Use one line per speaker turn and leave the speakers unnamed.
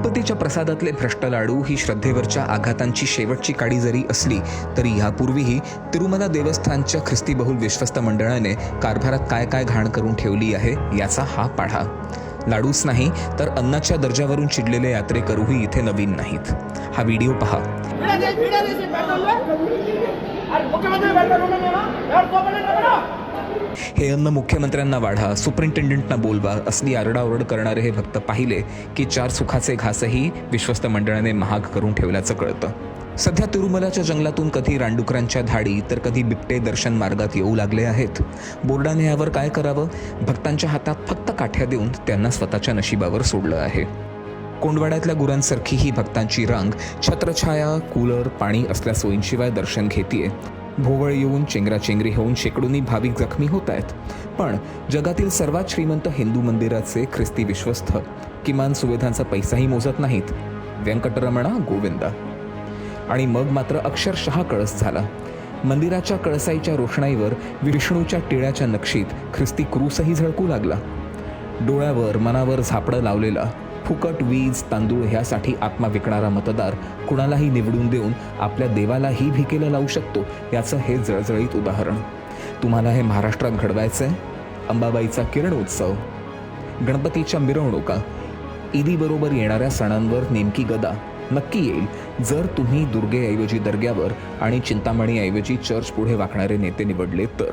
गणपतीच्या प्रसादातले भ्रष्ट लाडू ही श्रद्धेवरच्या आघातांची शेवटची काडी जरी असली तरी ह्यापूर्वीही तिरुमला देवस्थानच्या ख्रिस्तीबहुल विश्वस्त मंडळाने कारभारात काय काय घाण करून ठेवली आहे याचा हा पाढा. लाडूच नाही तर अन्नाच्या दर्जावरून चिडलेले यात्रेकरूही इथे नवीन नाहीत. हा व्हिडिओ पहा.
मुख्यमंत्री
हे अन्न मुख्यमंत्र्यांना वाढा सुपरिंटेंडंटना बोलवा असली आरडाओरड करणारे हे भक्त पाहिले की चार सुखाचे घासही विश्वस्त मंडळाने महाग करून ठेवल्याचं कळतं. सध्या तिरुमलाच्या जंगलातून कधी रानडुकरांच्या धाडी तर कधी बिबटे दर्शन मार्गात येऊ लागले आहेत. बोर्डाने यावर काय करावं? भक्तांच्या हातात फक्त काठ्या देऊन त्यांना स्वतःच्या नशिबावर सोडलं आहे. कोंडवाड्यातल्या गुरांसारखी ही भक्तांची रांग छत्रछाया कूलर पाणी असल्या सोयींशिवाय दर्शन घेतीये. भोवळ येऊन चेंगराचेंगरी होऊन शेकडोनी भाविक जखमी होत आहेत. पण जगातील सर्वात श्रीमंत हिंदू मंदिराचे ख्रिस्ती विश्वस्त किमान सुविधांचा पैसाही मोजत नाहीत. व्यंकटरमणा गोविंदा. आणि मग मात्र अक्षरशः कळस झाला. मंदिराच्या कळसाईच्या रोषणाईवर विष्णूच्या टिळ्याच्या नक्षीत ख्रिस्ती क्रूसही झळकू लागला. डोळ्यावर मनावर झापडं लावलेला फुकट वीज तांदूळ ह्यासाठी आत्मा विकणारा मतदार कुणालाही निवडून देऊन आपल्या देवालाही भिकेला लावू शकतो याचं हे जळजळीत उदाहरण. तुम्हाला हे महाराष्ट्रात घडवायचं आहे अंबाबाईचा किरणोत्सव गणपतीच्या मिरवणुका. ईदीबरोबर येणाऱ्या सणांवर नेमकी गदा. नक्की येईल. जर तुम्ही दुर्गेऐवजी दर्ग्यावर आणि चिंतामणीऐवजी चर्च पुढे वाकणारे नेते निवडले तर.